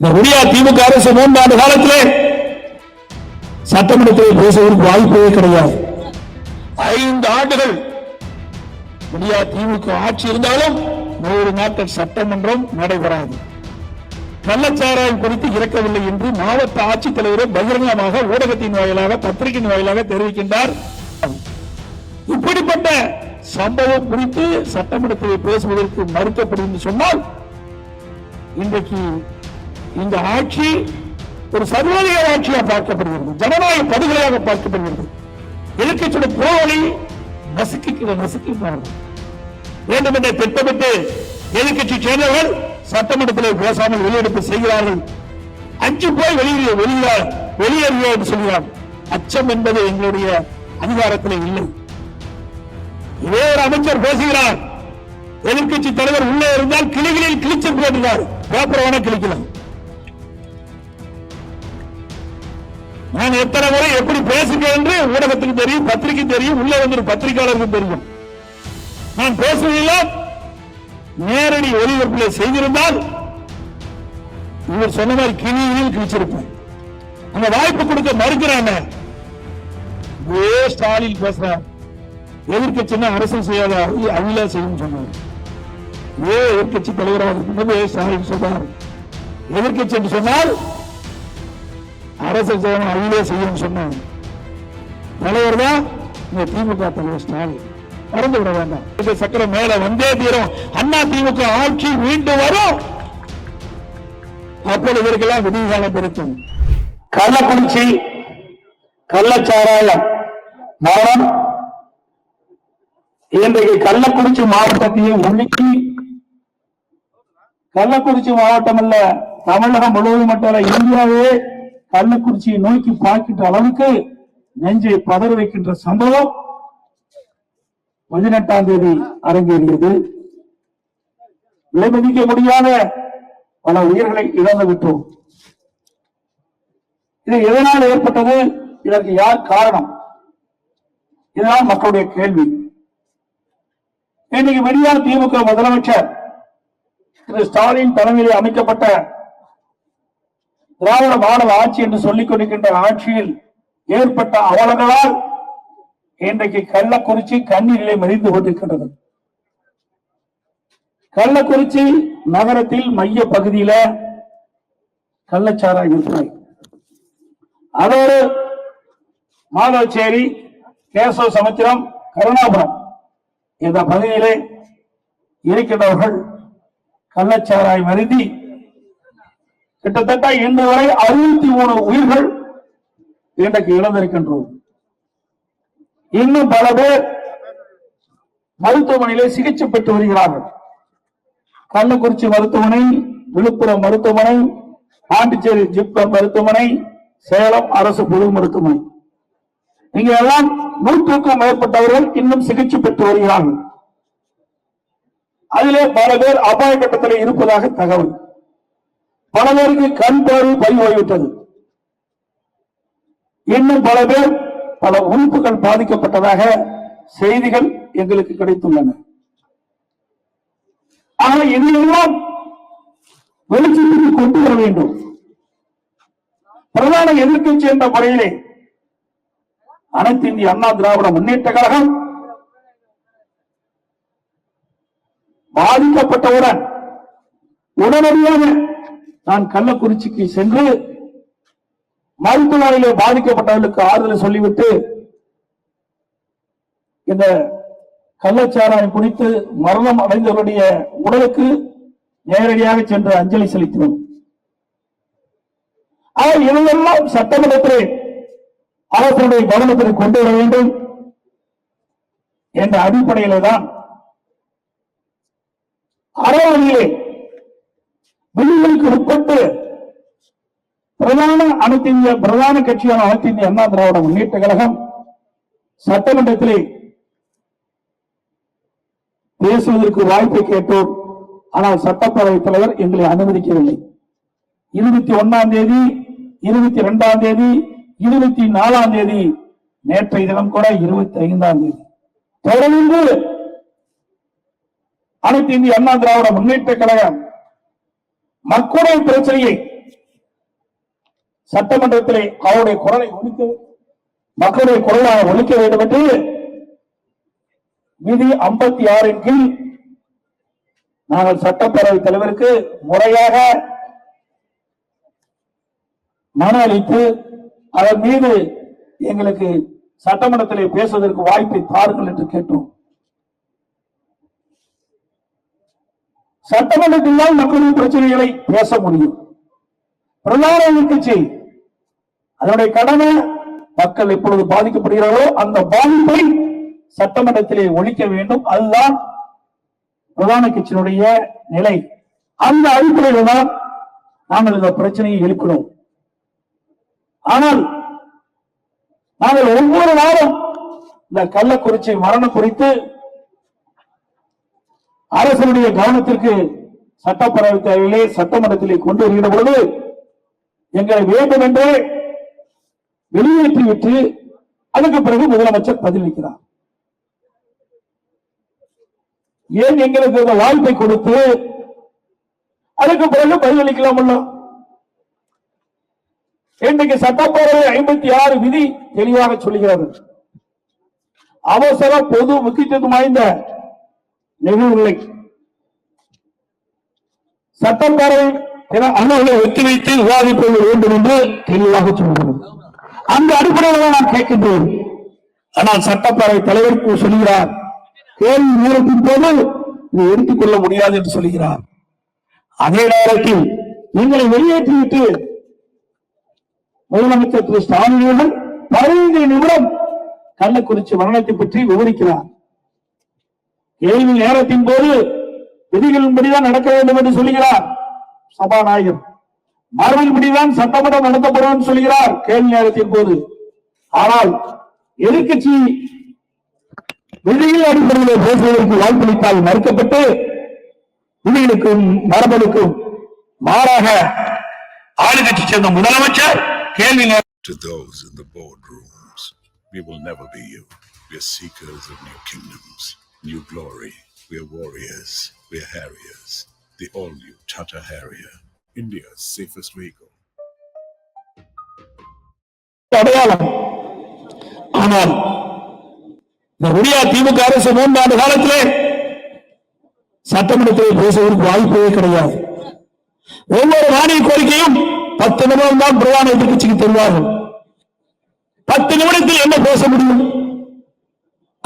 இந்த விடியா திமுக அரசு மூன்றாண்டு காலத்திலே சட்டமன்றத்தில் பேசுவதற்கு வாய்ப்பே கிடையாது. ஐந்து ஆண்டுகள் விடியா திமுக ஆட்சி இருந்தாலும் நூறு நாட்கள் சட்டமன்றம் நடைபெறாது. கள்ளச்சாராயம் குறித்து இறக்கவில்லை என்று மாவட்ட ஆட்சித்தலைவர் பகிரங்கமாக ஊடகத்தின் வாயிலாக பத்திரிகையின் வாயிலாக தெரிவிக்கின்றார். இப்படிப்பட்ட சம்பவம் குறித்து சட்டமன்றத்தில் பேசுவதற்கு மறுக்கப்படும் என்று சொன்னால் இன்றைக்கு இந்த ஆட்சி ஒரு சர்வாதிகார ஆட்சியாக பார்க்கப்படுகிறது. ஜனநாயக படுகொலையாக பார்க்கப்படுகிறது. எதிர்கட்சியோட போராளி நசுக்கிக்கிற நசுக்கின்றார்கள் வேண்டும் என்று திட்டமிட்டு எதிர்கட்சி சேர்ந்தவர்கள் சட்டமன்றத்தில் பேசாமல் வெளியெடுப்பு செய்கிறார்கள். அஞ்சு போய் வெளியே வெளியே வெளியேறிய என்று சொல்கிறார். அச்சம் என்பது எங்களுடைய அதிகாரத்தில் இல்லை. இதே ஒரு அமைச்சர் பேசுகிறார். எதிர்கட்சி தலைவர் உள்ளே இருந்தால் கிளிகளில் கிழிச்சு போட்டுகிறார். பேப்பர் வேணா கிழிக்கலாம். நான் எத்தனை முறை எப்படி பேசுகிறேன் என்று ஊடகத்துக்கு தெரியும் பத்திரிகை தெரியும் உள்ளே வந்து பத்திரிகையாளருக்கு தெரியும். நான் பேசுவதில் நேரடி ஒளிபரப்பில் செய்திருந்தால் இவர் சொன்ன மாதிரி கிளியில் கிழிச்சிருப்பேன். அந்த வாய்ப்பு கொடுக்க மறுக்கிறாங்க ஏ ஸ்டாலின் பேசுற எதிர்க்கட்சின்னா அரசு செய்யாத அவங்கள செய்யும் சொன்னார். ஏ எதிர்க்கட்சி தலைவராக இருக்கும்போது ஏ ஸ்டாலின் சொன்னார். எதிர்க்கட்சி என்று சொன்னால் அரசு செய்யணும் அவங்களே செய்யும் சொன்னாங்க தலைவர் தான் இந்த திமுக தலைவர் ஸ்டாலின். மறந்து விட வேண்டாம். இந்த சக்கரம் மேல வந்தே தீரும். அண்ணா திமுக ஆட்சி மீண்டும் வரும். அப்போது இவருக்கெல்லாம் விதிகாலம் பிறக்கும் கள்ளக்குறிச்சி கள்ளச்சாராயம் மரணம். இன்றைக்கு கள்ளக்குறிச்சி மாவட்டத்தையும் உள்ளிட்டு கள்ளக்குறிச்சி மாவட்டம் அல்ல தமிழகம் முழுவதும் மட்டும் அல்ல இந்தியாவே கள்ளக்குறிச்சியை நோக்கி பார்க்கின்ற அளவுக்கு நெஞ்சை பதற வைக்கின்ற சம்பவம் பதினெட்டாம் தேதி அரங்கேறியது. விலைமதிக்க முடியாத பல உயிர்களை இழந்து விட்டோம். இது எதனால் ஏற்பட்டது? இதற்கு யார் காரணம்? இதுதான் மக்களுடைய கேள்வி. இன்னைக்கு வெளியால் திமுக முதலமைச்சர் திரு ஸ்டாலின் தலைமையில் அமைக்கப்பட்ட திராவிட மாடல் ஆட்சி என்று சொல்லிக் கொண்டிருக்கின்ற ஆட்சியில் ஏற்பட்ட அவலங்களால் இன்றைக்கு கள்ளக்குறிச்சி கண்ணீரிலே மறிந்து கொண்டிருக்கின்றது. கள்ளக்குறிச்சி நகரத்தில் மைய பகுதியில கள்ளச்சாராய விற்பனை. அதோடு மாதவச்சேரி கேசவ சமுத்திரம் கருணாபுரம் இந்த பகுதியிலே இருக்கின்றவர்கள் கள்ளச்சாராய் மருந்தி கிட்டத்தட்ட இன்று வரை அறுபத்தி மூணு உயிர்கள் இன்றைக்கு இழந்திருக்கின்றோம். இன்னும் பல பேர் மருத்துவமனையிலே சிகிச்சை பெற்று வருகிறார்கள். கள்ளக்குறிச்சி மருத்துவமனை விழுப்புரம் மருத்துவமனை பாண்டிச்சேரி ஜிப்மர் மருத்துவமனை சேலம் அரசு பொது மருத்துவமனை. இங்க எல்லாம் நூற்றுக்கும் மேற்பட்டவர்கள் இன்னும் சிகிச்சை பெற்று வருகிறார்கள். அதிலே பல பேர் அபாய கட்டத்தில் இருப்பதாக தகவல். பல பேருக்கு கண் பார்வை பதிவாகிவிட்டது இன்னும் பல பேர் பல உறுப்புகள் பாதிக்கப்பட்டதாக செய்திகள் எங்களுக்கு கிடைத்துள்ளன. ஆனால் இதையெல்லாம் வெளிச்சத்திற்கு கொண்டு வர வேண்டும். பிரதான எதிர்க்கட்சி என்ற முறையிலே அனைத்து இந்திய அண்ணா திராவிட முன்னேற்ற கழகம் பாதிக்கப்பட்டவுடன் உடனடியாக நான் கள்ளக்குறிச்சிக்கு சென்று மருத்துவமனையிலே பாதிக்கப்பட்டவர்களுக்கு ஆறுதல் சொல்லிவிட்டு இந்த கள்ளச்சாராயம் குடித்து மரணம் அடைந்தவருடைய உடலுக்கு நேரடியாக சென்று அஞ்சலி செலுத்தினோம். ஆனால் இதையெல்லாம் சட்டமன்றத்திலே அரசனுடைய கவனத்திற்கு கொண்டு வர வேண்டும் என்ற அடிப்படையிலே தான் அறவழியிலே விதிகளுக்கு உட்பட்டு பிரதான அனைத்து இந்திய பிரதான கட்சியான அனைத்து இந்திய அண்ணா திராவிட முன்னேற்ற கழகம் சட்டமன்றத்திலே பேசுவதற்கு வாய்ப்பை கேட்டோம். ஆனால் சட்டப்பேரவைத் தலைவர் எங்களை அனுமதிக்கவில்லை. இருபத்தி ஒன்னாம் தேதி இருபத்தி இரண்டாம் தேதி இருபத்தி நாலாம் தேதி நேற்றைய தினம் கூட இருபத்தி ஐந்தாம் தேதி. தொடர்ந்து அனைத்து இந்திய அண்ணா திராவிட முன்னேற்ற கழகம் மக்களுடைய பிரச்சனையை சட்டமன்றத்திலே அவருடைய குரலை ஒழிக்க மக்களுடைய குரலாக ஒழிக்க வேண்டும் என்று விதி ஐம்பத்தி ஆறின் கீழ் நாங்கள் சட்டப்பேரவை தலைவருக்கு முறையாக மன அளித்து அதன் மீது எங்களுக்கு சட்டமன்றத்திலே பேசுவதற்கு வாய்ப்பை தாருங்கள் என்று கேட்டோம். சட்டமன்றத்தில் தான் மக்களின் பிரச்சனைகளை பேச முடியும். பிரதான எதிர்கட்சி அதனுடைய கடமை மக்கள் எப்பொழுது பாதிக்கப்படுகிறாரோ அந்த பாதிப்பை சட்டமன்றத்திலே ஒழிக்க வேண்டும். அதுதான் பிரதான கட்சியினுடைய நிலை. அந்த அடிப்படையில் தான் நாங்கள் இந்த பிரச்சனையை எழுப்பினோம். ஆனால் நாங்கள் ஒவ்வொரு நாளும் இந்த கள்ளக்குறிச்சி மரணம் குறித்து அரசனுடைய கவனத்திற்கு சட்டப்பேரவை தேவையிலே சட்டமன்றத்திலே கொண்டு வருகிற பொழுது எங்களை வேண்டும் என்றே வெளியேற்றிவிட்டு அதுக்கு பிறகு முதலமைச்சர் பதிலளிக்கிறார் ஏன் எங்களுக்கு இந்த வாய்ப்பை கொடுத்து அதுக்கு பிறகு பதிலளிக்கலாம் இன்றைக்கு சட்டப்பேரவை ஐம்பத்தி ஆறு விதி தெளிவாக சொல்லுகிறது. அவசர பொது முக்கியத்துவம் வாய்ந்த நிகழ்வுகளை சட்டப்பேரவை பிற அணுகளை ஒத்திவைத்து விவாதிப்பது வேண்டும் என்று தெளிவாக சொல்கிறது அந்த அடிப்படையில் தான் நான் கேட்கின்றேன். ஆனால் சட்டப்பேரவை தலைவருக்கு சொல்கிறார் கேள்வி நேரத்தின் போது இதை எடுத்துக்கொள்ள முடியாது என்று சொல்கிறார். அதே நேரத்தில் எங்களை வெளியேற்றிவிட்டு முதலமைச்சர் திரு ஸ்டாலின் பதினைந்து நிமிடம் கள்ளக்குறிச்சி மரணத்தை பற்றி விவரிக்கிறார். கேள்வி நேரத்தின் போது விதிகளின்படிதான் நடக்க வேண்டும் என்று சொல்லுகிறார் சபாநாயகர். மரபின்படிதான் சட்டமன்றம் நடத்தப்படும் சொல்கிறார் கேள்வி நேரத்தின் போது. ஆனால் எதிர்கட்சி வெளியில் அடிப்படையில் பேசுவதற்கு வாய்ப்பளித்தால் மறுக்கப்பட்டு விதிகளுக்கும் மரபணுக்கும் மாறாக ஆளுங்கட்சி சேர்ந்த முதலமைச்சர் கேள்வி நேரம் To those in the boardrooms, we will never be you. We are seekers of new kingdoms, new glory. We're warriors. We're harriers. The all new Tata Harrier, India's safest vehicle. அடையாளம் ஆனால் நம்முடைய திமுக அரசு மூன்றாண்டு காலத்திலே சட்டமன்றத்தில் பேசுவதற்கு வாய்ப்பே கிடையாது ஒவ்வொரு மானிய கோரிக்கையும் பத்து நிமிடம் தான் பிரதான எதிர்கட்சிக்கு தருவார்கள் பத்து நிமிடத்தில் என்ன பேச முடியும்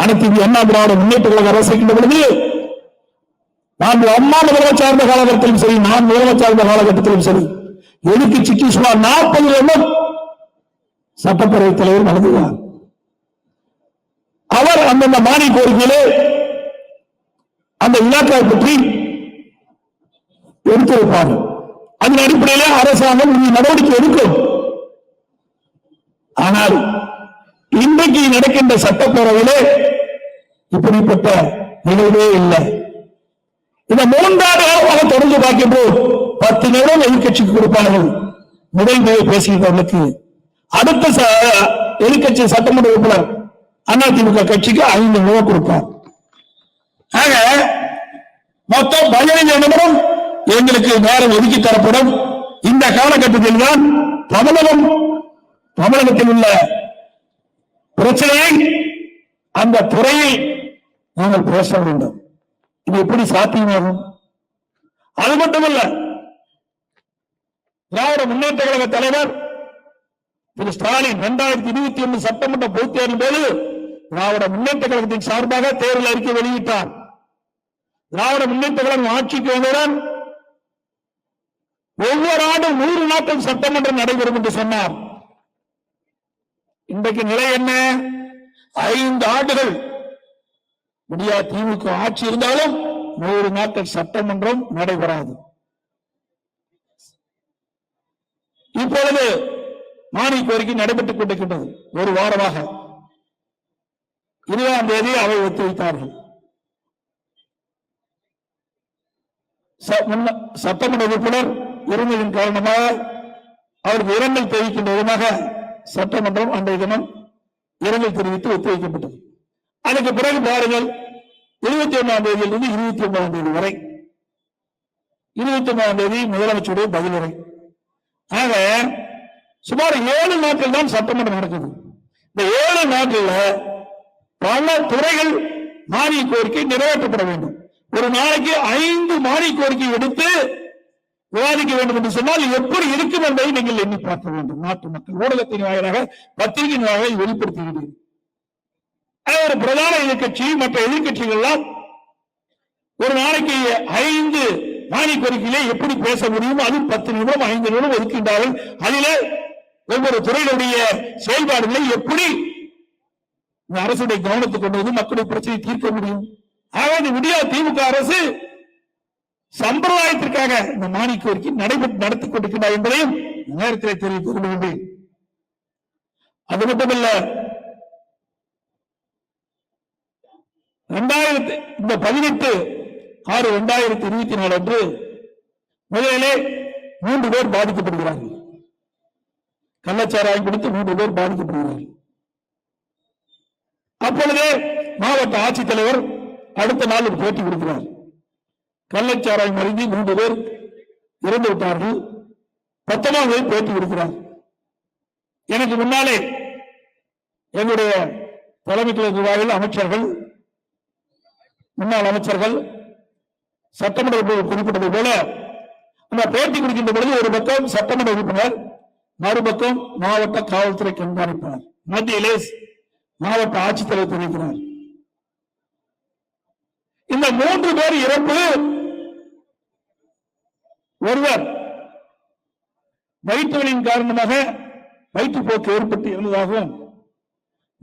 அனைத்து இந்திய அண்ணா திராவிட முன்னேற்ற கழக அரசு இருக்கின்ற பொழுது நான் அம்மா முதலமைச்சர் சார்ந்த காலகட்டத்திலும் சரி நான் முதலமைச்சர் சார்ந்த காலகட்டத்திலும் சரி எதிர்க்கட்சிக்கு சுமார் நாற்பது நிமிடம் சட்டப்பேரவைத் தலைவர் நடந்துகிறார் அவர் அந்தந்த மானிய கோரிக்கையிலே அந்த இலாக்காவை பற்றி எடுத்திருப்பார். அதன் அடிப்படையிலே அரசாங்கம் நடவடிக்கை எடுக்கும். ஆனால் இன்றைக்கு நடக்கின்ற சட்டப்பேரவையிலே இப்படிப்பட்ட நினைவே இல்லை. இந்த மூன்றாண்டு காலமாக தொடர்ந்து பார்க்கின்றோம் பத்து நிமிடம் எதிர்கட்சிக்கு கொடுப்பார்கள். முதல் முறை பேசுகிறவர்களுக்கு அடுத்த ச- சட்டமன்ற உறுப்பினர் அதிமுக கட்சிக்கு ஐந்து நிமிடம் கொடுப்பார். ஆக மொத்தம் பதினைந்து நிமிடம் எங்களுக்கு நேரம் ஒதுக்கி தரப்படும். இந்த காலகட்டத்தில் தான் தமிழகம் தமிழகத்தில் உள்ள பிரச்சனையை அந்த துறையை நாங்கள் பேச வேண்டும். இது எப்படி சாத்தியமாகும்? அது மட்டுமல்ல திராவிட முன்னேற்ற கழக தலைவர் திரு ஸ்டாலின் இரண்டாயிரத்தி இருபத்தி ஒன்று சட்டமன்ற பொதுத் தேர்தலின் போது திராவிட முன்னேற்ற கழகத்தின் சார்பாக தேர்தல் அறிக்கை வெளியிட்டார். திராவிட முன்னேற்ற கழகம் ஆட்சிக்கு வந்தவுடன் ஒவ்வொரு ஆண்டும் நூறு நாட்கள் சட்டமன்றம் நடைபெறும் என்று சொன்னார். இன்றைக்கு நிலை என்ன? ஐந்து ஆண்டுகள் முடியா திமுக ஆட்சி இருந்தாலும் நூறு நாட்கள் சட்டமன்றம் நடைபெறாது. இப்பொழுது மானிய கோரிக்கை நடைபெற்றுக் கொண்டிருக்கின்றது. ஒரு வாரமாக. இருபதாம் தேதி அவை ஒத்திவைத்தார்கள் ச- முன்ன- சட்டமன்ற உறுப்பினர் இருந்ததன் காரணமாக அவருக்கு இரங்கல் தெரிவிக்கின்ற விதமாக சட்டமன்றம் அன்றைய தினம் இரங்கல் தெரிவித்து ஒத்திவைக்கப்பட்டது அதுக்கு பிறகு பாருங்கள் இருபத்தி ஒன்றாம் தேதியிலிருந்து இருபத்தி ஒன்பதாம் தேதி வரை. இருபத்தி ஒன்பதாம் தேதி முதலமைச்சருடைய பதிலுரை ஆக சுமார் ஏழு நாட்கள் தான் சட்டமன்றம் நடக்குது. இந்த ஏழு நாட்கள்ல பல துறைகள் மானிய கோரிக்கை நிறைவேற்றப்பட வேண்டும். ஒரு நாளைக்கு ஐந்து மானிய கோரிக்கை எடுத்து விவாதிக்க வேண்டும் என்று சொன்னால் எப்படி இருக்கும் என்பதை நீங்கள் எண்ணி பார்க்க வேண்டும். நாட்டு மக்கள் ஊடகத்தின் வாயிலாக பத்திரிகையின் வாயிலாக வெளிப்படுத்துகிறீர்கள் ஒரு பிரதான எதிர்கட்சி மற்ற எதிர்க்கட்சிகள் எல்லாம் ஒரு நாளைக்கு ஐந்து மானிய கோரிக்கையிலே எப்படி பேச முடியும் அது பத்து நிமிடம் ஐந்து நிமிடம் ஒதுக்கின்றார்கள். அதிலே ஒவ்வொரு துறையினுடைய செயல்பாடுகளை எப்படி? இந்த அரசுடைய கவனத்துக்கு கொண்டு வந்து மக்களுடைய பிரச்சனையை தீர்க்க முடியும். ஆகவே இந்த திமுக அரசு சம்பிரதாயத்திற்காக இந்த மானிய கோரிக்கை நடைபெற்று நடத்தி கொண்டிருக்கிறார் என்பதையும் நேரத்தில் தெரிவித்துக் கொள்கின்றேன் அது மட்டுமல்ல இரண்டாயிரத்தி இந்த பதினெட்டு ஆறு இரண்டாயிரத்தி இருபத்தி நாலு அன்று முதலிலே மூன்று பேர் பாதிக்கப்படுகிறார்கள். கள்ளச்சாராயம் குடித்து மூன்று பேர் பாதிக்கப்படுகிறார்கள். அப்பொழுதே மாவட்ட ஆட்சித்தலைவர் அடுத்த நாள் ஒரு பேட்டி கொடுக்கிறார். கள்ளச்சாராயம் அருந்தி மூன்று பேர் இறந்து விட்டார்கள் பத்தொன்பது பேர் பேட்டி கொடுக்கிறார். எனக்கு முன்னாலே என்னுடைய தலைமை நிர்வாகிகள் அமைச்சர்கள் முன்னாள் அமைச்சர்கள் சட்டமன்ற உறுப்பினர் குறிப்பிட்டது போல அந்த பேட்டி கொடுக்கின்ற பொழுது ஒரு பக்கம் சட்டமன்ற உறுப்பினர் மறுபக்கம் மாவட்ட காவல்துறை கண்காணிப்பாளர். மத்தியிலே மாவட்ட ஆட்சித்தலைவர் துணைக்கிறார் இந்த மூன்று பேர் இறப்பு ஒருவர் வயிற்றுகளின் காரணமாக வயிற்றுப்போக்கு ஏற்பட்டு இருந்ததாகவும்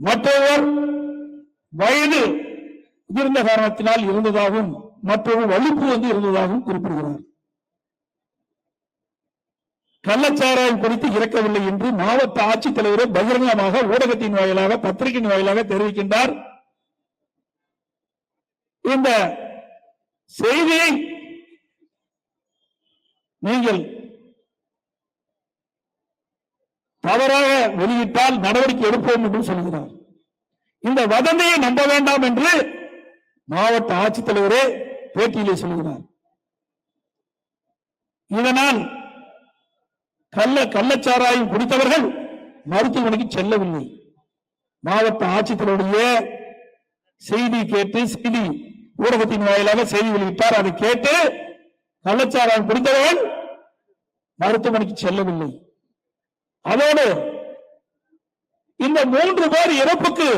மற்றொருவர் வயது முதிர்ந்த காரணத்தினால் இருந்ததாகவும் மற்றொரு வலிப்பு வந்து இருந்ததாகவும் குறிப்பிடுகிறார். கள்ளச்சாராயம் குறித்து இறக்கவில்லை என்று மாவட்ட ஆட்சித்தலைவரே பகிரங்கமாக ஊடகத்தின் வாயிலாக பத்திரிகையின் வாயிலாக தெரிவிக்கின்றார். இந்த செய்தியை நீங்கள் தவறாக வெளியிட்டால் நடவடிக்கை எடுப்போம் என்று சொல்கிறார். இந்த வதந்தியை நம்ப வேண்டாம் என்று மாவட்ட ஆட்சித்தலைவரே பேட்டியிலே சொல்கிறார் இதனால் கள்ள கள்ளச்சாராயம் குடித்தவர்கள் மருத்துவமனைக்கு செல்லவில்லை. மாவட்ட ஆட்சித்தலைவருடைய செய்தி கேட்டு செய்தி ஊடகத்தின் வாயிலாக செய்தி வெளியிட்டார். அதை கேட்டு கள்ளச்சாராயம் குடித்தவர்கள் மருத்துவமனைக்கு செல்லவில்லை. அதோடு இந்த மூன்று பேர் இறப்புக்கு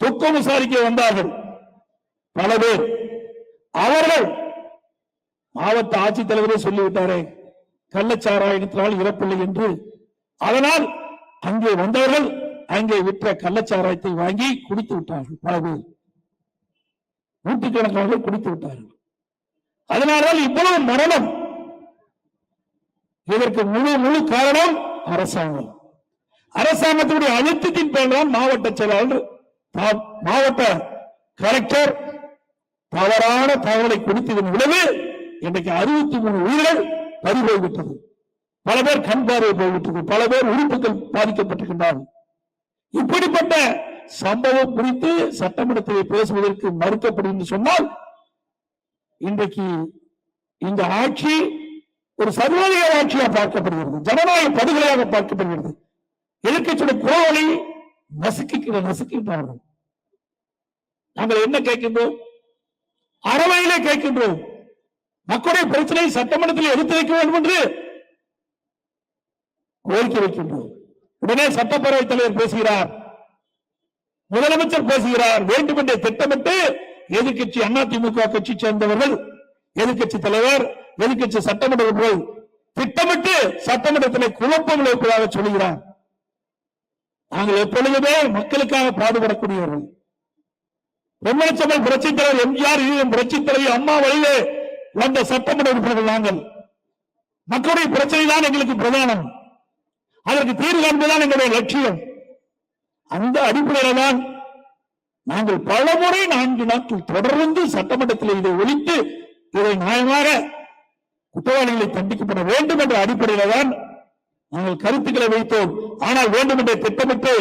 துக்கம் விசாரிக்க வந்தார்கள். பல பேர் அவர்கள் மாவட்ட ஆட்சித்தலைவரே சொல்லிவிட்டாரே கள்ளச்சாராயத்தினால் இறப்பில்லை என்று. அதனால் அங்கே வந்தவர்கள் அங்கே விற்ற கள்ளச்சாராயத்தை வாங்கி குடித்து விட்டார்கள் பல பேர். நூற்றுக்கணக்கானவர்கள் குடித்து விட்டார்கள். அதனால்தான் இவ்வளவு மரணம். இதற்கு முழு முழு காரணம் அரசாங்கம். அரசாங்கத்தினுடைய அழுத்தத்தின் பேர்தான் மாவட்ட செயலாளர் மாவட்ட கலெக்டர் தவறான தகவலை கொடுத்ததன் விளைவு இன்றைக்கு அறுபத்தி மூணு உயிர்கள் பறி போய்விட்டது பல பேர் கண் பார்வை போய்விட்டது. பல பேர் உறுப்புகள் பாதிக்கப்பட்டிருக்கின்றார்கள் இப்படிப்பட்ட சம்பவம் குறித்து சட்டமன்றத்தில் பேசுவதற்கு மறுக்கப்படும் என்று சொன்னால் இன்றைக்கு இந்த ஆட்சி ஒரு சர்வாதிகார ஆட்சியாக பார்க்கப்படுகிறது. ஜனநாயக படுகொலையாக பார்க்கப்படுகிறது. எதிர்க்கட்சியுடைய கோவலை நசுக்கிற நசுக்கின்றார்கள் நாங்கள் என்ன கேட்கின்றோம்? அறவையிலே கேட்கின்றோம். மக்களுடைய பிரச்சனையை சட்டமன்றத்தில் எடுத்து வைக்க வேண்டும் என்று கோரிக்கை வைக்கின்றோம். உடனே சட்டப்பேரவை தலைவர் பேசுகிறார். முதலமைச்சர் பேசுகிறார். வேண்டும் என்று திட்டமிட்டு எதிர்கட்சி அதிமுக கட்சி சேர்ந்தவர்கள் எதிர்கட்சி தலைவர் எதிர்கட்சி சட்டமன்ற உறுப்பினர்கள் திட்டமிட்டு சட்டமன்றத்தில் குழப்பம் இருப்பதாக சொல்கிறார். நாங்கள் எப்பொழுதுமே மக்களுக்காக பாடுபடக்கூடியவர்கள். பொம்மனச்சம்பல் புரட்சி தலைவர் எம்ஜிஆர் ஈழம் புரட்சி அம்மா வழியிலே வந்த சட்டமன்ற உறுப்பினர்கள் நாங்கள். மக்களுடைய பிரச்சனை தான் எங்களுக்கு பிரதானம். அதற்கு தீர்வு காண்பதுதான் எங்களுடைய லட்சியம். அந்த அடிப்படையில தான் நாங்கள் பலமுறை நான்கு நாட்கள் தொடர்ந்து சட்டமன்றத்தில் இதை ஒழித்து இதை நியாயமாக குற்றவாளிகளை தண்டிக்கப்பட வேண்டும் என்ற அடிப்படையில தான் நாங்கள் கருத்துக்களை வைத்தோம். ஆனால் வேண்டும் என்று திட்டமிட்டு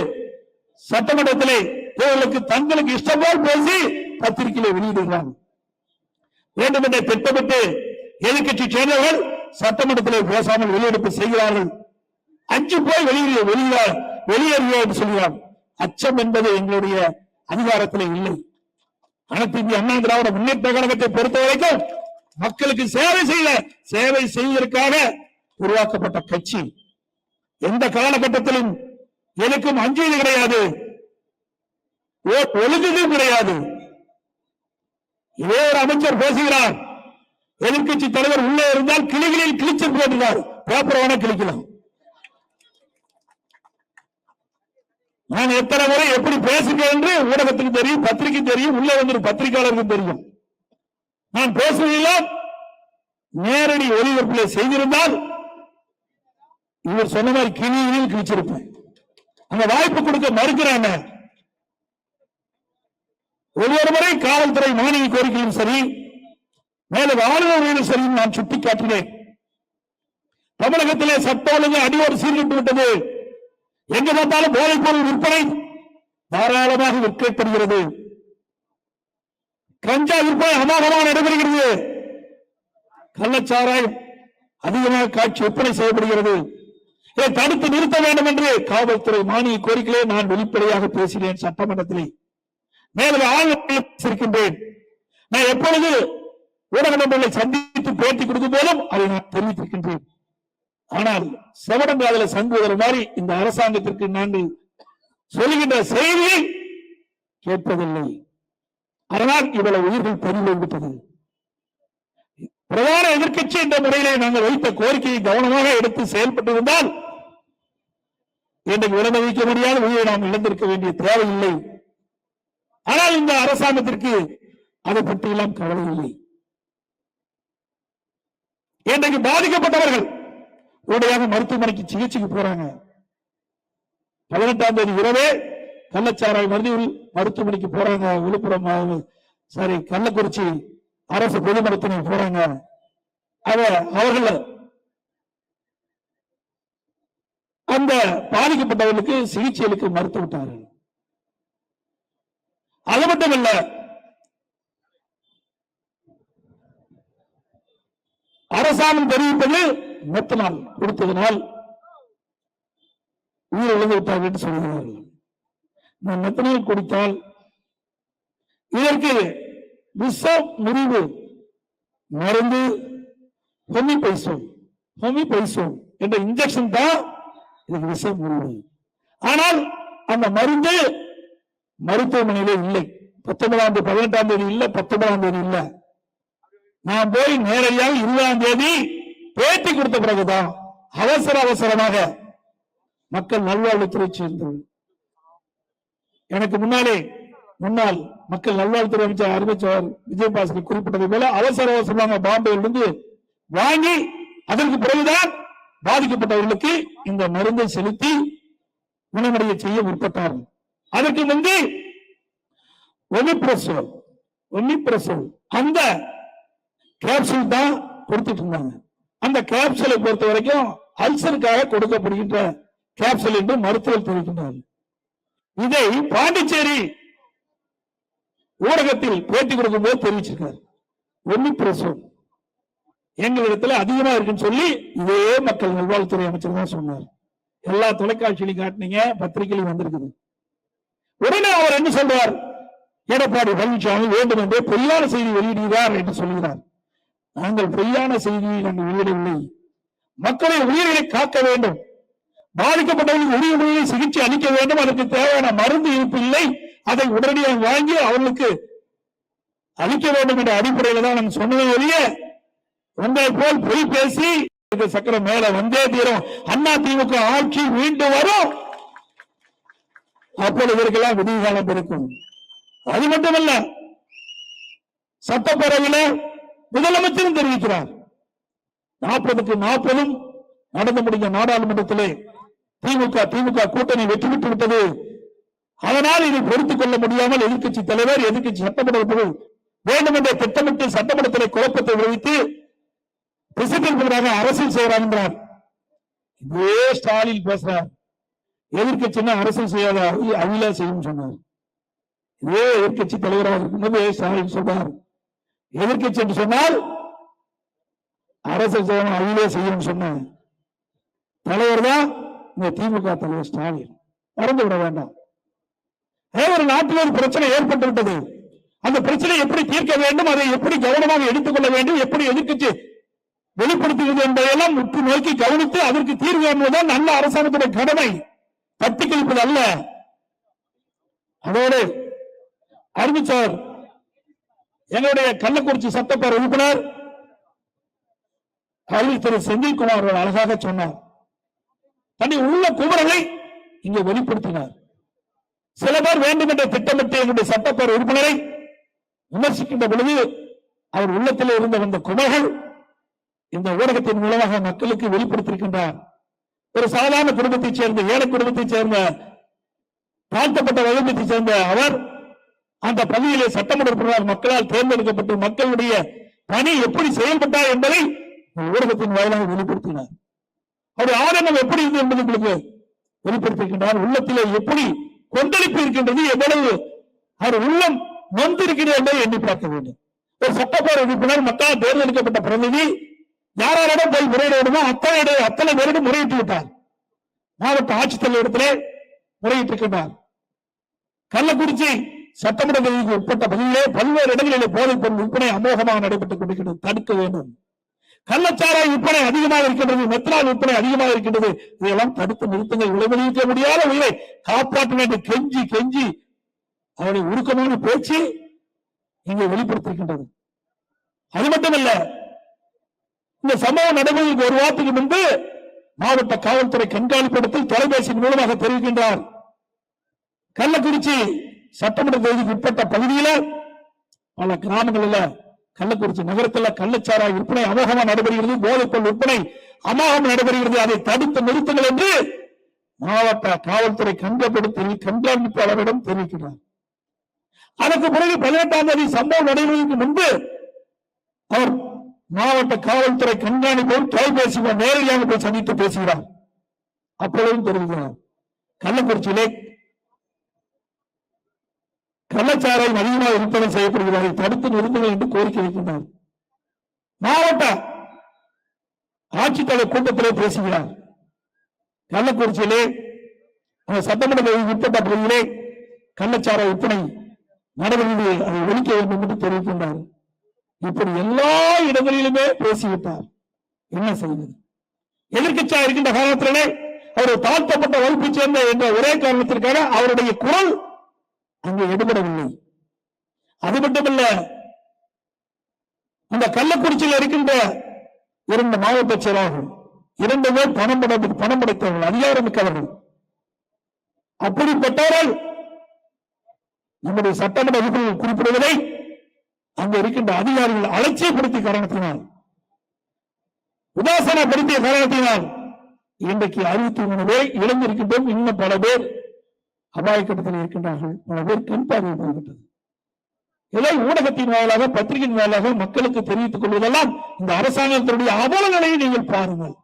சட்டமன்றத்திலே இவர்களுக்கு தங்களுக்கு இஷ்டம் போல் பேசி பத்திரிகையில வெளியிடுகிறாங்க வேண்டும் என்று திட்டமிட்டு எதிர்கட்சி சேர்ந்தவர்கள் சட்டமன்றத்திலே பேசாமல் வெளியெடுப்பு செய்கிறார்கள். அஞ்சு போய் வெளியே வெளியே வெளியேறியோ என்று சொல்கிறார். அச்சம் என்பது எங்களுடைய அதிகாரத்தில் இல்லை. அனைத்து இந்திய அண்ணா திராவிட முன்னேற்ற கழகத்தை பொறுத்த வரைக்கும் மக்களுக்கு சேவை செய்ய சேவை செய்வதற்காக உருவாக்கப்பட்ட கட்சி. எந்த காலகட்டத்திலும் எதுக்கும் அஞ்சியது கிடையாது. ஓ- ஒழுங்குதும் கிடையாது இதே ஒரு அமைச்சர் பேசுகிறார். எதிர்கட்சி தலைவர் உள்ளே இருந்தால் கிளிகளில் கிழிச்சு போட்டுறார் பேப்பர் வேணா கிழிக்கலாம். நான் எத்தனை முறை எப்படி பேசுகிறேன் என்று ஊடகத்துக்கு தெரியும் பத்திரிகை தெரியும் உள்ளே வந்து பத்திரிகையாளருக்கு தெரியும். நான் பேசுவதெல்லாம் நேரடி ஒளிபரப்பில் செய்திருந்தால் இவர் சொன்ன மாதிரி கிளியில் கிழிச்சிருப்பேன். அந்த வாய்ப்பு கொடுக்க மறுக்கிறாங்க. ஒவ்வொரு முறை காவல்துறை மானிய கோரிக்கையும் சரி மேலும் ஆளுநர்களும் சரி நான் சுட்டிக்காட்டினேன். தமிழகத்திலே சட்ட ஒழுங்கு அடியோடு சீர்கிட்டு விட்டது. எங்க பார்த்தாலும் போதைப் பொருள் விற்பனை தாராளமாக விற்கப்படுகிறது. கஞ்சா விற்பனை அமோகமாக நடைபெறுகிறது. கள்ளச்சாராயம் அதிகமாக காட்சி விற்பனை செய்யப்படுகிறது. இதை தடுத்து நிறுத்த வேண்டும் என்று காவல்துறை மானிய கோரிக்கையிலே நான் வெளிப்படையாக பேசினேன் சட்டமன்றத்திலே. மேலும் ஆளுநர் நான் எப்பொழுது ஊடக நண்பர்களை சந்தித்து பேட்டி கொடுக்கும் போதும் அதை நான் தெரிவித்திருக்கின்றேன். ஆனால் செவடங்காதல சங்குவதற்கு மாதிரி இந்த அரசாங்கத்திற்கு நாங்கள் சொல்லுகின்ற செய்தியை கேட்பதில்லை. அதனால் இவ்வளவு உயிர்கள் பறிவு விட்டது பிரதான எதிர்க்கட்சி என்ற முறையிலே நாங்கள் வைத்த கோரிக்கையை கவனமாக எடுத்து செயல்பட்டிருந்தால் இன்றைக்கு வைக்க முடியாத உயிரை நாம் இழந்திருக்க வேண்டிய தேவையில்லை. ஆனால் இந்த அரசாங்கத்திற்கு அதை பற்றியெல்லாம் கவலை இல்லை. இன்றைக்கு பாதிக்கப்பட்டவர்கள் உடனடியாக மருத்துவமனைக்கு சிகிச்சைக்கு போறாங்க. பதினெட்டாம் தேதி இரவே கள்ளச்சாராய் மருந்துகள் மருத்துவமனைக்கு போறாங்க. விழுப்புரம் சாரி கள்ளக்குறிச்சி அரசு பொது மருத்துவமனை போறாங்க. அவ அவர்கள் அந்த பாதிக்கப்பட்டவர்களுக்கு சிகிச்சை அளிக்க மறுத்து விட்டார்கள். அது மட்டுமல்ல அரசாங்கம் தெரிவிப்பது மெத்தனால் கொடுத்ததனால் உயிர் இழந்து என்று சொல்கிறார்கள். இந்த மெத்தனால் கொடுத்தால் இதற்கு விஷ முறிவு மருந்து ஹோமிபைசோல் ஹோமிபைசோல் என்ற இன்ஜெக்ஷன் தான் இதுக்கு விஷ முறிவு. ஆனால் அந்த மருந்து மருத்துவமனையிலே இல்லை. பத்தொன்பதாம் தேதி பதினெட்டாம் தேதி இல்ல பத்தொன்பதாம் தேதி இல்ல. நான் போய் நேரடியாக இருபதாம் தேதி பேட்டி கொடுத்த பிறகுதான் அவசர அவசரமாக மக்கள் நல்வாழ்வுத்துறை சேர்ந்தது எனக்கு முன்னாலே முன்னாள் மக்கள் நல்வாழ்வுத்துறை அமைச்சர் அறிவிச்சவர் விஜயபாஸ்கர் குறிப்பிட்டது போல அவசர அவசரமாக பாம்பேயிலிருந்து வாங்கி அதற்கு பிறகுதான் பாதிக்கப்பட்டவர்களுக்கு இந்த மருந்தை செலுத்தி குணமடைய செய்ய முற்பட்டார்கள் அதற்கு வந்து ஒனிப்ரசோல் ஒனிப்ரசோல் அந்த கேப்சூல் தான் கொடுத்துட்டு இருந்தாங்க. அந்த கேப்சூலை பொறுத்த வரைக்கும் அல்சருக்காக கொடுக்கப்படுகின்ற கேப்சூல் என்று மருத்துவர் தெரிவிக்கின்றார்கள் இதை பாண்டிச்சேரி ஊடகத்தில் பேட்டி கொடுக்கும் போது தெரிவிச்சிருக்காரு. ஒன்னிப்பிரசோல் எங்களிடத்துல அதிகமா இருக்குன்னு சொல்லி இதே மக்கள் நல்வாழ்வுத்துறை அமைச்சர் தான் சொன்னார். எல்லா தொலைக்காட்சியிலையும் காட்டினீங்க பத்திரிகையிலும் வந்திருக்குது. உடனே அவர் என்ன சொல்றார்? எடப்பாடி பழனிசாமி வேண்டும் என்றே பொய்யான செய்தி வெளியிடுகிறார் என்று சொல்கிறார். நாங்கள் பொய்யான செய்தியை நாங்கள் வெளியிடவில்லை. மக்களை உயிர்களை காக்க வேண்டும். பாதிக்கப்பட்டவர்களுக்கு உரிய முறையில் சிகிச்சை அளிக்க வேண்டும். அதற்கு தேவையான மருந்து இருப்பு இல்லை. அதை உடனடியாக வாங்கி அவர்களுக்கு அளிக்க வேண்டும் என்ற அடிப்படையில் தான் நாங்கள் சொன்னதை ஒழிய உங்களை போல் பொய் பேசி சக்கரம் மேல வந்தே தீரும். அண்ணா திமுக ஆட்சி மீண்டும் வரும். அப்பொழுது இதற்கெல்லாம் விடிவு இருக்கும். அது மட்டுமல்ல சட்டப்பேரவையில முதலமைச்சரும் தெரிவிக்கிறார். நாற்பதுக்கு நாற்பதும் நடந்து முடிந்த நாடாளுமன்றத்திலே திமுக திமுக கூட்டணி வெற்றி பெற்று விட்டது. அதனால் இதை பொறுத்துக் கொள்ள முடியாமல் எதிர்க்கட்சி தலைவர் எதிர்க்கட்சி சட்டமன்ற உறுப்பினர் வேண்டுமென்றே திட்டமிட்டு சட்டமன்றத்திலே குழப்பத்தை விளைவித்து பிரசிடென்ட் அரசியல் செய்கிறார் என்றார். இதே ஸ்டாலின் பேசுறார். எதிர்கட்சினா அரசு செய்யாத அவி- செய்யும் சொன்னார். இதே எதிர்க்கட்சி தலைவராக இருக்கும்போது ஸ்டாலின் சொல்றார். எதிர்க்கட்சி என்று சொன்னால் அரசு செய்யணும் அவிலே செய்யும் சொன்ன தலைவர் தான் இந்த திமுக தலைவர் ஸ்டாலின். மறந்து விட வேண்டாம். அதே ஒரு நாட்டில் ஒரு பிரச்சனை ஏற்பட்டு விட்டது அந்த பிரச்சனை எப்படி தீர்க்க வேண்டும் அதை எப்படி கவனமாக எடுத்துக்கொள்ள வேண்டும் எப்படி எதிர்க்கட்சி வெளிப்படுத்துகிறது என்பதையெல்லாம் உற்று நோக்கி கவனித்து அதற்கு தீர்வு என்பதுதான் நல்ல அரசாங்கத்துடைய கடமை. தட்டி கழிப்பது அல்ல. அதோடு அறிவிச்சார் எங்களுடைய கள்ளக்குறிச்சி சட்டப்பேரவை உறுப்பினர் கல்வி திரு செந்தில்குமார் அவர்கள் அழகாக சொன்னார். தன்னை உள்ள குமரலை இங்கே வெளிப்படுத்தினார். சில பேர் வேண்டும் என்ற திட்டமிட்டு எங்களுடைய சட்டப்பேரவை உறுப்பினரை விமர்சிக்கின்ற பொழுது அவர் உள்ளத்தில் இருந்த வந்த குமர்கள் இந்த ஊடகத்தின் மூலமாக மக்களுக்கு வெளிப்படுத்தியிருக்கின்றார். ஒரு சாதாரண குடும்பத்தைச் சேர்ந்த ஏழை குடும்பத்தைச் சேர்ந்த தாழ்த்தப்பட்ட வகுப்பைச் சேர்ந்த அவர் அந்த பகுதியிலே சட்டமன்ற உறுப்பினர் மக்களால் தேர்ந்தெடுக்கப்பட்டு மக்களுடைய பணி எப்படி செயல்பட்டார் என்பதை ஊடகத்தின் வாயிலாக வெளிப்படுத்தினார். அவருடைய ஆதங்கம் எப்படி இருந்தது என்பது உங்களுக்கு வெளிப்படுத்தியிருக்கின்றார். உள்ளத்திலே எப்படி கொந்தளிப்பு இருக்கின்றது எவ்வளவு அவர் உள்ளம் நொந்திருக்கிறது என்பதை எண்ணி பார்க்க வேண்டும். ஒரு சட்டப்பேரவை உறுப்பினர் மக்களால் தேர்ந்தெடுக்கப்பட்ட பிரதிநிதி யாராரிடம் போய் முறையிட அத்தனை அத்தனை பேரிடம் முறையிட்டு விட்டார். மாவட்ட ஆட்சித்தலைவரிடத்திலே முறையிட்டிருக்கின்றார் கள்ளக்குறிச்சி சட்டமன்ற தொகுதிக்கு உட்பட்ட பகுதியிலே பல்வேறு இடங்களிலே போதைப் பொருள் விற்பனை அமோகமாக நடைபெற்றுக் கொண்டிருக்கிறது. தடுக்க வேண்டும். கள்ளச்சாராய விற்பனை அதிகமாக இருக்கின்றது. மெத்ரால் விற்பனை அதிகமாக இருக்கின்றது. இதையெல்லாம் தடுத்து நிறுத்துங்கள். விளைவிக்க முடியாத உயிரை காப்பாற்ற வேண்டும் கெஞ்சி கெஞ்சி அவருடைய உருக்கமான பேச்சு இங்கே வெளிப்படுத்திருக்கின்றது அது மட்டுமல்ல இந்த சம்பவம் நடைபெறுவதற்கு ஒரு வாரத்துக்கு முன்பு மாவட்ட காவல்துறை கண்காணிப்பிடத்தில் தொலைபேசியின் மூலமாக தெரிவிக்கின்றார். கள்ளக்குறிச்சி சட்டமன்ற தொகுதிக்கு உட்பட்ட பகுதியில பல கிராமங்களில் கள்ளக்குறிச்சி நகரத்தில் கள்ளச்சாராய விற்பனை அமோகமா நடைபெறுகிறது போதைப்பொருள் விற்பனை அமோகம் நடைபெறுகிறது. அதை தடுத்து நிறுத்துங்கள் என்று மாவட்ட காவல்துறை கண்காணிப்பு கண்காணிப்பாளரிடம் தெரிவிக்கிறார் அதற்கு பிறகு பதினெட்டாம் தேதி சம்பவம் நடைபெறுவதற்கு முன்பு அவர் மாவட்ட காவல்துறை கண்காணிப்போர் தொலைபேசி நேரடியாக போய் சந்தித்து பேசுகிறார். அப்பொழுதும் தெரிவிக்கிறார் கள்ளக்குறிச்சியிலே கள்ளச்சாராயம் அதிகமாக விற்பனை செய்யப்படுகிறார்கள். தடுத்து நிறுத்துங்கள் என்று கோரிக்கை வைக்கின்றார். மாவட்ட ஆட்சித்தலைவர் கூட்டத்திலே பேசுகிறார். கள்ளக்குறிச்சியிலே சட்டமன்ற உட்பட்ட பகுதியிலே கள்ளச்சாராய விற்பனை நடவடிக்கை அதை ஒழிக்க வேண்டும் என்று தெரிவிக்கின்றார். இப்படி எல்லா இடங்களிலுமே பேசிவிட்டார். என்ன செய்வது எதிர்கட்சியா இருக்கின்ற காரணத்திலே அவர் தாழ்த்தப்பட்ட வகுப்பை சேர்ந்த என்ற ஒரே காரணத்திற்காக அவருடைய குரல் அங்கே எடுபடவில்லை. அது மட்டுமல்ல அந்த கள்ளக்குறிச்சியில் இருக்கின்ற இரண்டு மாவட்ட செயலாளர்கள் இரண்டு பேர் பணம் பணம் படைத்தவர்கள் அதிகாரம் மிக்கவர்கள் அப்படிப்பட்டவர்கள் நம்முடைய சட்டமன்ற உறுப்பினர்கள் குறிப்பிடுவதை அங்க இருக்கின்ற அதிகாரிகள் அலட்சியப்படுத்திய காரணத்தினால் உதாசனப்படுத்திய காரணத்தினால் இன்றைக்கு அறுபத்தி மூணு பேர் இழந்திருக்கின்றோம். இன்னும் பல பேர் அபாய கட்டத்தில் இருக்கின்றார்கள். பல பேர் கண் பார்வை போய்விட்டது இதை ஊடகத்தின் வாயிலாக பத்திரிகையின் வாயிலாக மக்களுக்கு தெரிவித்துக் கொள்வதெல்லாம் இந்த அரசாங்கத்தினுடைய அவலங்களை நீங்கள் பாருங்கள்.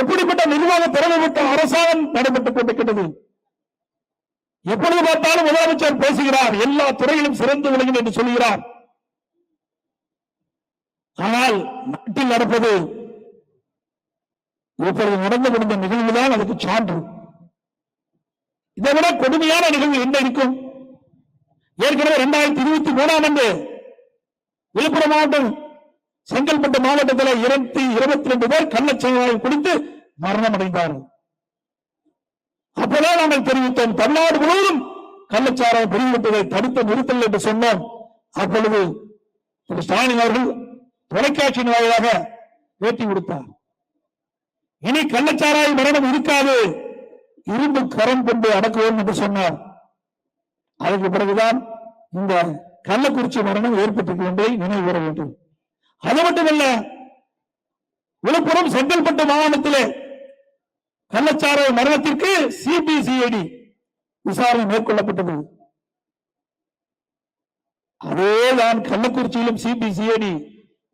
எப்படிப்பட்ட நிர்வாக திறமை அரசாங்கம் நடைபெற்றுக் கொண்டிருக்கின்றது? எப்பொழுது பார்த்தாலும் முதலமைச்சர் பேசுகிறார் எல்லா துறையிலும் சிறந்து விளங்கும் என்று சொல்கிறார். ஆனால் நாட்டில் நடப்பது இப்பொழுது நடந்து முடிந்த நிகழ்வுதான் அதுக்கு சான்று. இதை விட கொடுமையான நிகழ்வு என்ன இருக்கும்? ஏற்கனவே இரண்டாயிரத்தி இருபத்தி மூணாம் ஆண்டு விழுப்புரம் மாவட்டம் செங்கல்பட்டு மாவட்டத்தில் இருநூத்தி இருபத்தி ரெண்டு பேர் கள்ளச்சாராயம் குடித்து மரணம் அடைந்தார்கள் அப்பதான் நாங்கள் தெரிவித்தோம். தமிழ்நாடு முழுவதும் கள்ளச்சாரம் பிரிவுவிட்டதை தடுத்து நிறுத்தல் என்று சொன்னோம். அப்பொழுது திரு ஸ்டாலின் அவர்கள் தொலைக்காட்சியின் வாயிலாக பேட்டி கொடுத்தார். இனி கள்ளச்சாராய மரணம் இருக்காது. இரும்பு கரம் கொண்டு அடக்குவோம் என்று சொன்னார். அதற்கு பிறகுதான் இந்த கள்ளக்குறிச்சி மரணம் ஏற்பட்டிருக்கு என்பதை நினைவு கூற வேண்டும். அது மட்டுமல்ல விழுப்புரம் செங்கல்பட்டு மாவட்டத்திலே கள்ளச்சாராய மரணத்திற்கு சிபிசிஐடி விசாரணை மேற்கொள்ளப்பட்டது. அதேதான் கள்ளக்குறிச்சியிலும் சிபிசிஐடி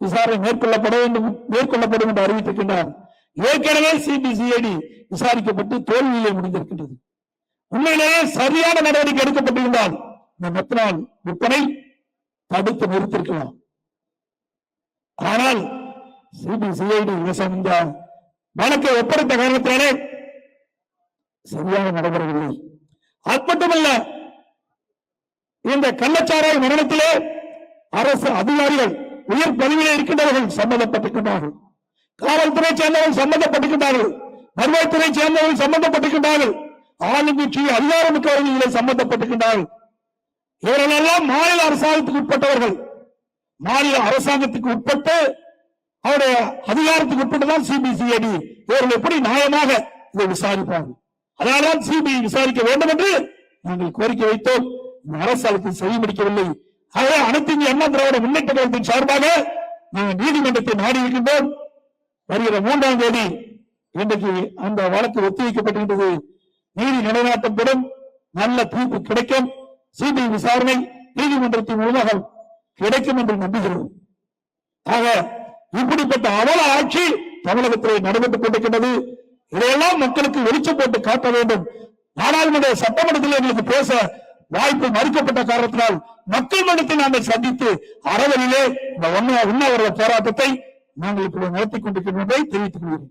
விசாரணை மேற்கொள்ளப்பட வேண்டும் மேற்கொள்ளப்படும் என்று அறிவித்திருக்கின்றார். ஏற்கனவே சிபிசிஐடி விசாரிக்கப்பட்டு தோல்வியிலே முடிந்திருக்கின்றது. உண்மையிலேயே சரியான நடவடிக்கை எடுக்கப்பட்டிருந்தால் இந்த மெத்தனால் விற்பனை தடுத்து நிறுத்திருக்கலாம் ஆனால் சிபிசிஐடி இந்த வழக்கை ஒப்படைத்த காரணத்தினாலே சரியாக நடைபெறவில்லை. அது மட்டுமல்ல இந்த கள்ளச்சாராய மரணத்திலே அரசு அதிகாரிகள் உயர் பதவியில் இருக்கின்றவர்கள் சம்பந்தப்பட்டிருக்கின்றார்கள். காவல்துறை சேர்ந்தவர்கள் சம்பந்தப்பட்டிருக்கின்றார்கள். வருவாய்த்துறை சேர்ந்தவர்கள் சம்பந்தப்பட்டிருக்கின்றார்கள். ஆளுங்கட்சி அதிகாரமிக்கவர்கள் இதில் சம்பந்தப்பட்டிருக்கின்றார்கள். இவர்களெல்லாம் மாநில அரசாங்கத்துக்கு உட்பட்டவர்கள். மாநில அரசாங்கத்துக்கு உட்பட்டு அவருடைய அதிகாரத்துக்கு உட்பட்டுதான் சிபிசிஐடி இவர்கள் எப்படி நியாயமாக இதை விசாரிப்பார்கள்? அதனால்தான் சிபிஐ விசாரிக்க வேண்டும் என்று நாங்கள் கோரிக்கை வைத்தோம். இந்த அரசாங்கத்தை செய்ய முடிக்கவில்லை ஆகவே அனைத்து இந்திய அண்ணா திராவிட முன்னேற்ற கழகத்தின் சார்பாக நாங்கள் நீதிமன்றத்தை நாடி இருக்கின்றோம் வருகிற மூன்றாம் தேதி இன்றைக்கு அந்த வழக்கு ஒத்திவைக்கப்பட்டிருந்தது நீதி நிலைநாட்டப்படும் நல்ல தீர்ப்பு கிடைக்கும். சிபிஐ விசாரணை நீதிமன்றத்தின் மூலமாக கிடைக்கும் என்று நம்புகிறோம். ஆக இப்படிப்பட்ட அவல ஆட்சி தமிழகத்திலே நடைபெற்றுக் கொண்டிருக்கிறது இதையெல்லாம் மக்களுக்கு வெளிச்சம் போட்டு காட்ட வேண்டும். நாடாளுமன்ற சட்டமன்றத்தில் எங்களுக்கு பேச வாய்ப்பு மறுக்கப்பட்ட காரணத்தினால் மக்கள் மன்றத்தை நாங்கள் சந்தித்து அறவழியிலே இந்த உண்ணா- உண்ணாவிரத போராட்டத்தை நாங்கள் இப்படி நடத்திக் கொண்டிருக்கின்றதை தெரிவித்துக் கொள்கிறோம்